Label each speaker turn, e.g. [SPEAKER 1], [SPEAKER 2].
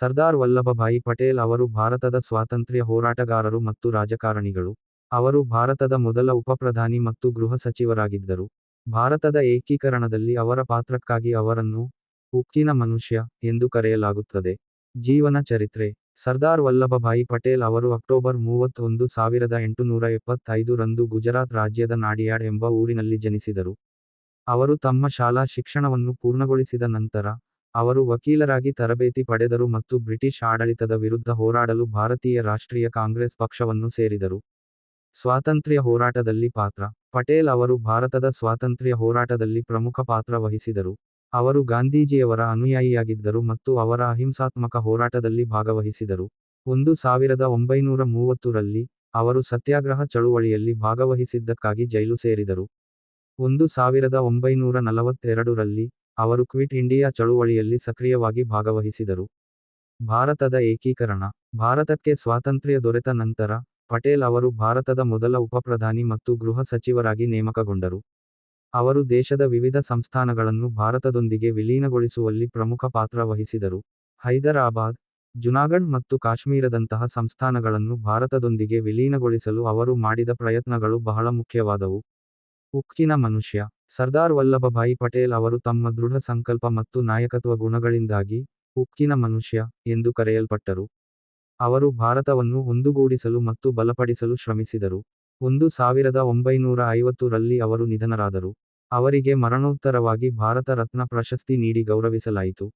[SPEAKER 1] ಸರ್ದಾರ್ ವಲ್ಲಭಭಾಯಿ ಪಟೇಲ್ ಅವರು ಭಾರತದ ಸ್ವಾತಂತ್ರ್ಯ ಹೋರಾಟಗಾರರು ಮತ್ತು ರಾಜಕಾರಣಿಗಳು. ಅವರು ಭಾರತದ ಮೊದಲ ಉಪಪ್ರಧಾನಿ ಮತ್ತು ಗೃಹ ಸಚಿವರಾಗಿದ್ದರು. ಭಾರತದ ಏಕೀಕರಣದಲ್ಲಿ ಅವರ ಪಾತ್ರಕ್ಕಾಗಿ ಅವರನ್ನು ಉಕ್ಕಿನ ಮನುಷ್ಯ ಎಂದು ಕರೆಯಲಾಗುತ್ತದೆ. ಜೀವನ ಚರಿತ್ರೆ. ಸರ್ದಾರ್ ವಲ್ಲಭಭಾಯಿ ಪಟೇಲ್ ಅವರು ಅಕ್ಟೋಬರ್ ಮೂವತ್ತೊಂದು ಸಾವಿರದ ಎಂಟುನೂರ ಎಪ್ಪತ್ತೈದು ರಂದು ಗುಜರಾತ್ ರಾಜ್ಯದ ನಾಡಿಯಾಡ್ ಎಂಬ ಊರಿನಲ್ಲಿ ಜನಿಸಿದರು. ಅವರು ತಮ್ಮ ಶಾಲಾ ಶಿಕ್ಷಣವನ್ನು ಪೂರ್ಣಗೊಳಿಸಿದ ನಂತರ ಅವರು ವಕೀಲರಾಗಿ ತರಬೇತಿ ಪಡೆದರು ಮತ್ತು ಬ್ರಿಟಿಷ್ ಆಡಳಿತದ ವಿರುದ್ಧ ಹೋರಾಡಲು ಭಾರತೀಯ ರಾಷ್ಟ್ರೀಯ ಕಾಂಗ್ರೆಸ್ ಪಕ್ಷವನ್ನು ಸೇರಿದರು. ಸ್ವಾತಂತ್ರ್ಯ ಹೋರಾಟದಲ್ಲಿ ಪಾತ್ರ. ಪಟೇಲ್ ಅವರು ಭಾರತದ ಸ್ವಾತಂತ್ರ್ಯ ಹೋರಾಟದಲ್ಲಿ ಪ್ರಮುಖ ಪಾತ್ರ ವಹಿಸಿದರು. ಅವರು ಗಾಂಧೀಜಿಯವರ ಅನುಯಾಯಿಯಾಗಿದ್ದರು ಮತ್ತು ಅವರ ಅಹಿಂಸಾತ್ಮಕ ಹೋರಾಟದಲ್ಲಿ ಭಾಗವಹಿಸಿದರು. ಒಂದು ಸಾವಿರದ ಒಂಬೈನೂರ ಮೂವತ್ತರಲ್ಲಿ ಅವರು ಸತ್ಯಾಗ್ರಹ ಚಳುವಳಿಯಲ್ಲಿ ಭಾಗವಹಿಸಿದ್ದಕ್ಕಾಗಿ ಜೈಲು ಸೇರಿದರು. ಒಂದು ಸಾವಿರದ ಒಂಬೈನೂರ ನಲವತ್ತೆರಡರಲ್ಲಿ ಅವರು ಕ್ವಿಟ್ ಇಂಡಿಯಾ ಚಳುವಳಿಯಲ್ಲಿ ಸಕ್ರಿಯವಾಗಿ ಭಾಗವಹಿಸಿದರು. ಭಾರತದ ಏಕೀಕರಣ, ಭಾರತಕ್ಕೆ ಸ್ವಾತಂತ್ರ್ಯ ದೊರೆತ ನಂತರ, ಪಟೇಲ್ ಅವರು ಭಾರತದ ಮೊದಲ ಉಪಪ್ರಧಾನಿ ಮತ್ತು ಗೃಹ ಸಚಿವರಾಗಿ ನೇಮಕಗೊಂಡರು. ಅವರು ದೇಶದ ವಿವಿಧ ಸಂಸ್ಥಾನಗಳನ್ನು ಭಾರತದೊಂದಿಗೆ ವಿಲೀನಗೊಳಿಸುವಲ್ಲಿ ಪ್ರಮುಖ ಪಾತ್ರ ವಹಿಸಿದರು. ಹೈದರಾಬಾದ್, ಜುನಾಗಢ್ ಮತ್ತು ಕಾಶ್ಮೀರದಂತಹ ಸಂಸ್ಥಾನಗಳನ್ನು ಭಾರತದೊಂದಿಗೆ ವಿಲೀನಗೊಳಿಸಲು ಅವರು ಮಾಡಿದ ಪ್ರಯತ್ನಗಳು ಬಹಳ ಮುಖ್ಯವಾದವು. ಉಕ್ಕಿನ ಮನುಷ್ಯ. ಸರ್ದಾರ್ ವಲ್ಲಭಭಾಯಿ ಪಟೇಲ್ ಅವರು ತಮ್ಮ ದೃಢ ಸಂಕಲ್ಪ ಮತ್ತು ನಾಯಕತ್ವ ಗುಣಗಳಿಂದಾಗಿ ಉಕ್ಕಿನ ಮನುಷ್ಯ ಎಂದು ಕರೆಯಲ್ಪಟ್ಟರು. ಅವರು ಭಾರತವನ್ನು ಒಂದುಗೂಡಿಸಲು ಮತ್ತು ಬಲಪಡಿಸಲು ಶ್ರಮಿಸಿದರು. ಒಂದು ಸಾವಿರದ ಒಂಬೈನೂರ ಐವತ್ತು ರಲ್ಲಿ ಅವರು ನಿಧನರಾದರು. ಅವರಿಗೆ ಮರಣೋತ್ತರವಾಗಿ ಭಾರತ ರತ್ನ ಪ್ರಶಸ್ತಿ ನೀಡಿ ಗೌರವಿಸಲಾಯಿತು.